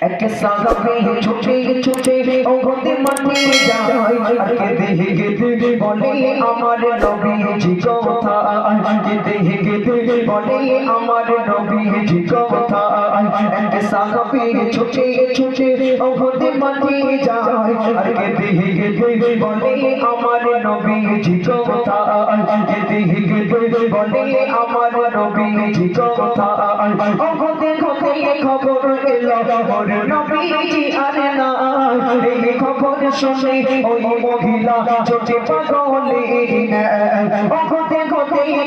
এক সাগাবে ছুটে ছুটে ওগতে মাটি যায় আর কেঁদে কেঁদে বলে আমার নবীজি কথা কেঁদে কেঁদে বলে আমার নবীজি কথা এক সাগাবে ছুটে ছুটে ওগতে মাটি যায় আর কেঁদে কেঁদে বলে আমার নবীজি কথা কেঁদে কেঁদে বলে আমার নবীজি কথা ওগতে ঘটে খবর এলো খবর নবীজি আর না এই খবর শুনে ওই মহিলা ছোটে পাগলে ওগতে ঘটে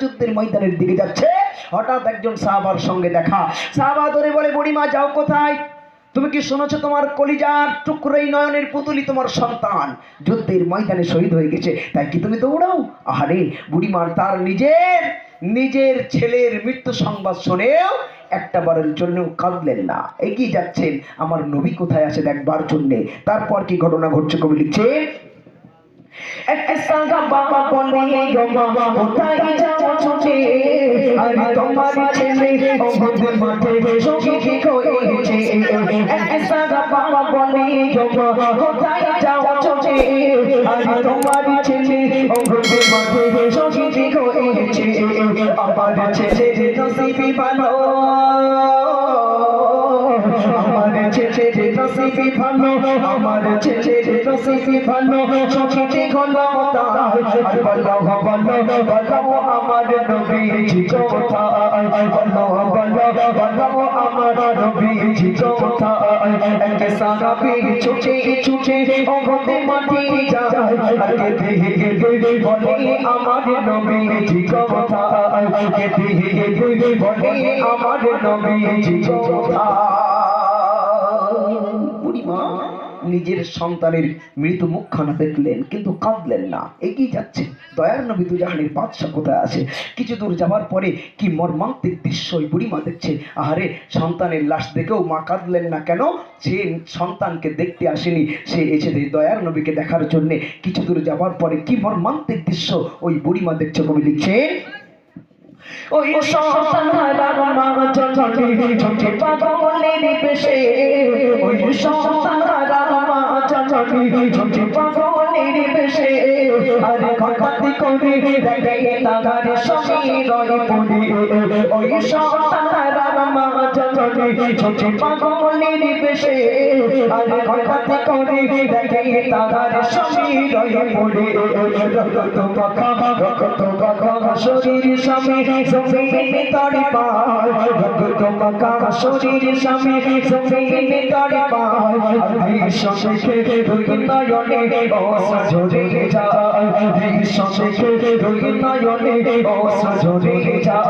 যুদ্ধের ময়দানের দিকে যাচ্ছে। হঠাৎ একজন সাহাবার সঙ্গে দেখা। সাহাবা ধরে বলে, বুড়িমা, যাও কোথায়? তুমি কি শুনেছো তোমার কলিজার টুকরোই নয়নের পুতুলি তোমার সন্তান? যুদ্ধের ময়দানে শহীদ হয়ে গেছে, তাই কি তুমি দৌড়াও? আহারে, বুড়িমার তার নিজের নিজের ছেলের মৃত্যু সংবাদ শুনেও একটা বারের জন্য কাঁদলেন না। এগিয়ে যাচ্ছেন, আমার নবী কোথায় আছে দেখবার জন্যে? তারপর কি ঘটনা ঘটছে কবি লিখছে তোমার ছেলে সাগা বাবা বলে কোথায় যাও ছুটে আরে তোমার ছেলে অবধি মাঠে শহীদ হয়েছে আমার ছেলে নসিবি ভালো নসিবি ভালো আমার ছেলে নসিবি ভালো সখীতে হলো আর বলো বলো বলো আমার নবীজি কথা বলো বলো কথা এক সাহাবী ছুটে ছুটে ওগতে মাটি যায় কথা বুড়িমা নিজের সন্তানের মৃত মুখখানা দেখলেন, কিন্তু কাঁদলেন না। এগিয়ে যাচ্ছে। দয়ার নবী দুজাহানের বাদশাহ কোথায় আছে? কিছু দূর যাওয়ার পরে কি মর্মান্তিক দৃশ্য ওই বুড়িমা দেখছে? আহারে, সন্তানের লাশ দেখেও মা কাঁদলেন না কেন? যে সন্তানকে দেখতে আসেনি। সে এসেছে দয়ার নবীকে দেখার জন্যে কিছু দূর যাওয়ার পরে কি মর্মান্তিক দৃশ্য ওই বুড়িমা দেখছে কবি লিখছে? ওই সন্তানার মা জননী ছোটে পাগলের পেশে ওই সন্তানার মা জননী ছোটে পাগলের পেশে আরে ঘটাতি করে দেখে তাগার সঙ্গে রয় পড়ে। ওই সন্তানার মা জননী ছোটে পাগলের পেশে আরে ঘটাতি করে দেখে তাগার সঙ্গে রয় পড়ে? রক্ত পাখা রক্ত পাখা শরীর স্বামী জমিনে তড়ি পায়। রক্ত পাখা শরীর অসজরে যায়।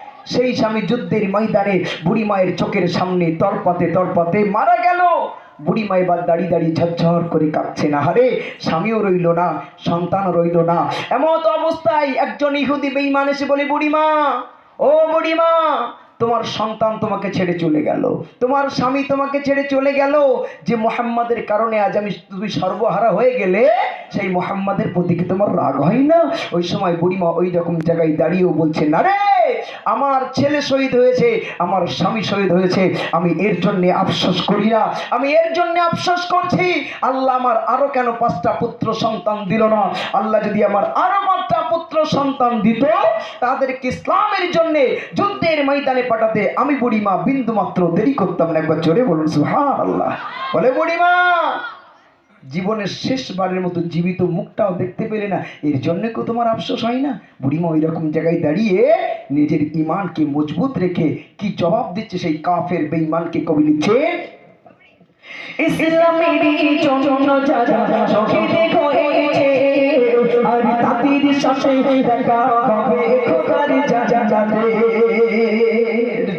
সেই স্বামী যুদ্ধের ময়দানে বুড়ি মায়ের চোখের সামনে তরপাতে তরপাতে মারা গেল। বুড়ি মা এবার দাঁড়িয়ে দাঁড়িয়ে ঝরঝর করে কাঁদছে না। হারে স্বামীও রইল না, সন্তানও রইল না। এমত অবস্থায় একজন ইহুদি বেঈমান এসে বলে বুড়িমা ও বুড়িমা তোমার সন্তান তোমাকে ছেড়ে চলে গেল। তোমার স্বামী তোমাকে ছেড়ে চলে গেল। যে মোহাম্মদের কারণে আজ আমি তুমি সর্বহারা হয়ে গেলে, সেই মোহাম্মদের প্রতি কি তোমার রাগ হয় না? ওই সময় বুড়িমা ওই রকম জায়গায় দাঁড়িয়েও বলছে, না রে আমার ছেলে শহীদ হয়েছে, আমার স্বামী শহীদ হয়েছে, আমি এর জন্য আফসোস করি না। আমি এর জন্য আফসোস করছি। আল্লাহ আমার আরও কেন পাঁচটা পুত্র সন্তান দিল না? আল্লাহ যদি আমার আরও পাঁচটা পুত্র সন্তান দিত, তাদেরকে ইসলামের জন্য যুদ্ধের ময়দানে পাঠাতে আমি বুড়িমা বিন্দু মাত্র দেরি করতাম না। একবার জোরে বলুন সুহান আল্লাহ বলে, বুড়িমা জীবনের শেষবারের মতো জীবিত মুখটাও দেখতে পেলে না। এর জন্য কেউ তোমার আফসোস হয় না? বুড়িমা ওই রকম জায়গায় দাঁড়িয়ে নিজের ইমানকে মজবুত রেখে কি জবাব দিচ্ছে সেই কাফের বেঈমানকে কবি লিখছে?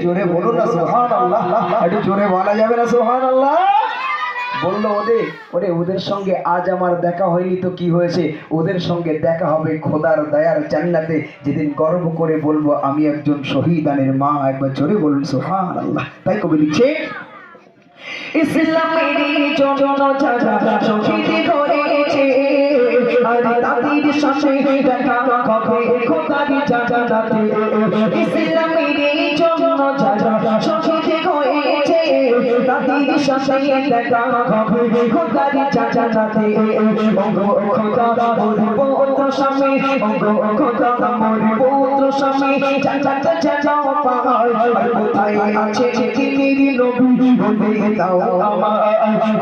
জোরে বলো না, সুবহানাল্লাহ। একটু জোরে বলা যাবে না, সুবহানাল্লাহ? বলল ওদের ওরে ওদের সঙ্গে আজ আমার দেখা হয়নি তো কি হয়েছে ওদের সঙ্গে দেখা হবে খোদার দয়ার জান্নাতে যেদিন গর্ব করে বলব আমি একজন শহীদানের মা একবার জোরে বলুন সুহান আল্লাহ তাই কবি লিখছে ইসলামেরই জন্য ইসলামেরই তাদের সাথে দেখা হবে খোদারি জানাতে অঙ্গ খোদা মোর পুত্র স্বামী অঙ্গ খোদা মোর পুত্র স্বামী জানাতে যাও পাহাড় কোথায় আছে চিনির নবী বলে দাও আমার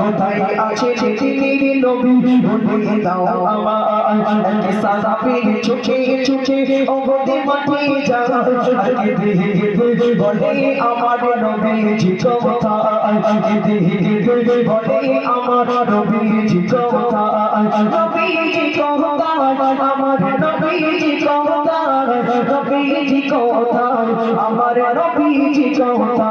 কোথায় আছে চিনির নবী বলে দাও আমার জি কথা আগে দেহে দেহে বলে আমার নবী কথা নবী কথা আমার নবী কথা নবী কথা আমার নবী কথা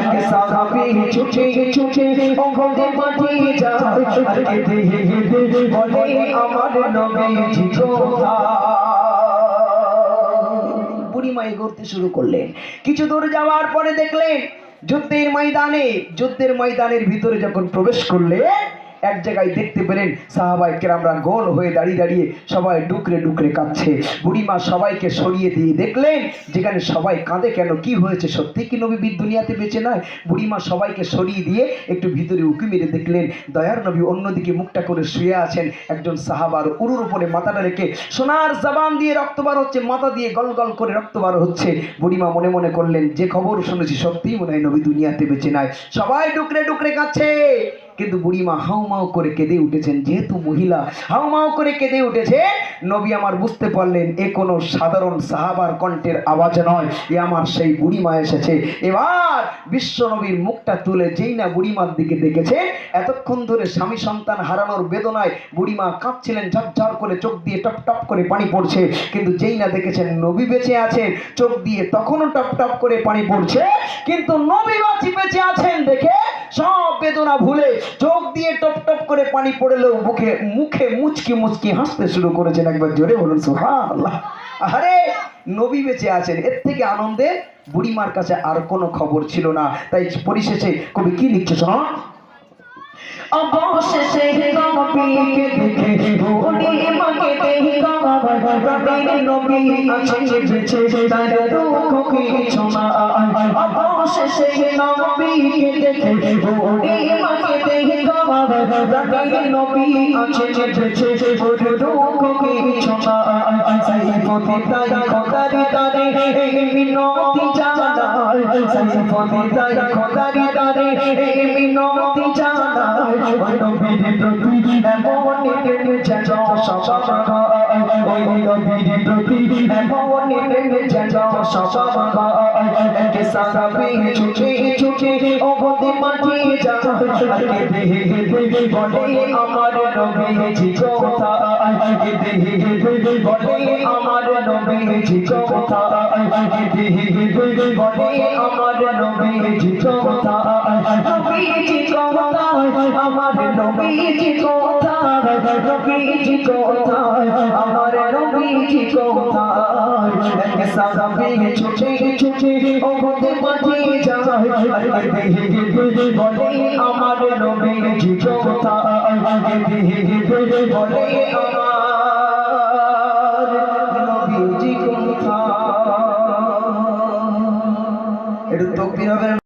এক সাহাবী ছুটে ছুটে অগদে মাটি যা আগে দেহে দেহে বলে আমার নবী কথা বুড়িমা এগোতে শুরু করলেন। কিছু দূর যাওয়ার পরে দেখলেন যুদ্ধের ময়দানে যুদ্ধের ময়দানের ভিতরে যখন প্রবেশ করলে এক জায়গায় দেখতে পেলেন সাহাবাই কেরামরা গোল হয়ে দাঁড়িয়ে দাঁড়িয়ে সবাই ডুকরে ডুকরে কাঁদছে। বুড়িমা সবাইকে সরিয়ে দিয়ে দেখলেন, যেখানে সবাই কাঁদে কেন, কি হয়েছে, সত্যি কি নবী দুনিয়াতে বেঁচে নয় বুড়িমা সবাইকে সরিয়ে দিয়ে একটু ভিতরে উঁকি মেরে দেখলেন, দয়ার নবী অন্যদিকে মুখটা করে শুয়ে আছেন একজন সাহাবার উরুর উপরে মাথাটা রেখে। সোনার জবান দিয়ে রক্ত বার হচ্ছে, মাথা দিয়ে গল গল করে রক্ত বার হচ্ছে। বুড়িমা মনে মনে করলেন, যে খবর শুনেছি সত্যিই মনে হয় নবী দুনিয়াতে বেঁচে নাই। সবাই ডুকরে ডুকরে কাচ্ছে কিন্তু বুড়িমা হাউমাউ করে কেঁদে উঠেছেন। যেহেতু মহিলা হাউমাউ করে কেঁদে উঠেছে নবী আমার বুঝতে পারলেন, এ কোনো সাধারণ সাহাবার কণ্ঠের আওয়াজ নয়, এ আমার সেই বুড়িমা এসেছে। এবার বিশ্ব নবীর মুখটা তুলে যেই না বুড়িমার দিকে দেখেছে, এতক্ষণ ধরে স্বামী সন্তান হারানোর বেদনায় বুড়িমা কাঁপছিলেন, ঝরঝর করে চোখ দিয়ে টপ টপ করে পানি পড়ছে। কিন্তু যেই না দেখেছেন, নবী বেঁচে আছেন চোখ দিয়ে তখনও টপ টপ করে পানি পড়ছে। কিন্তু নবী বাঁচি বেঁচে আছেন দেখে সব বেদনা ভুলে চোখ দিয়ে টপ টপ করে পানি পড়লেও মুখে মুখে মুচকি মুচকি হাসতে শুরু করেছেন একবার জোরে বলুন, সুবহানাল্লাহ। আরে, নবী বেঁচে আছেন, এর থেকে আনন্দে বুড়িমার কাছে আর কোনো খবর ছিল না। তাই পরিশেষে কবি কি লিখছে শোনো? অবশেষে অবশেষে নবীকে দেখে বুড়িমাকে দেখা রবির নবী আছে বেঁচে তার দুঃখ কিছু না সাই পথে তাই খোদারি তারে মিনতি জানায় সাই পথে তাই খোদারি তারে মিনতি জানায় ওই নবীর প্রতি এমন নেমে যেন সবাবা ওই নবীর প্রতি এমন নেমে যেন সবাবা একে সারাবে ছুটে ছুটে অবধি মাটি যায় আগে দেহে দেহে বলে আমার নবীজি কথা আগে দেহে দেহে বলে আমার নবীজি কথা আগে দেহে দেহে বলে আমার নবীজি কোথায় নবীজি কোথায় আমার নবীজি কোথায় নবীজি কোথায় আমার নবীজি কোথায় এক সাহাবী ছুটে ছুটে ওগো মাঝে যায় আরে দেহে বলে আমার নবীজি কোথায় দেহে বলে আমার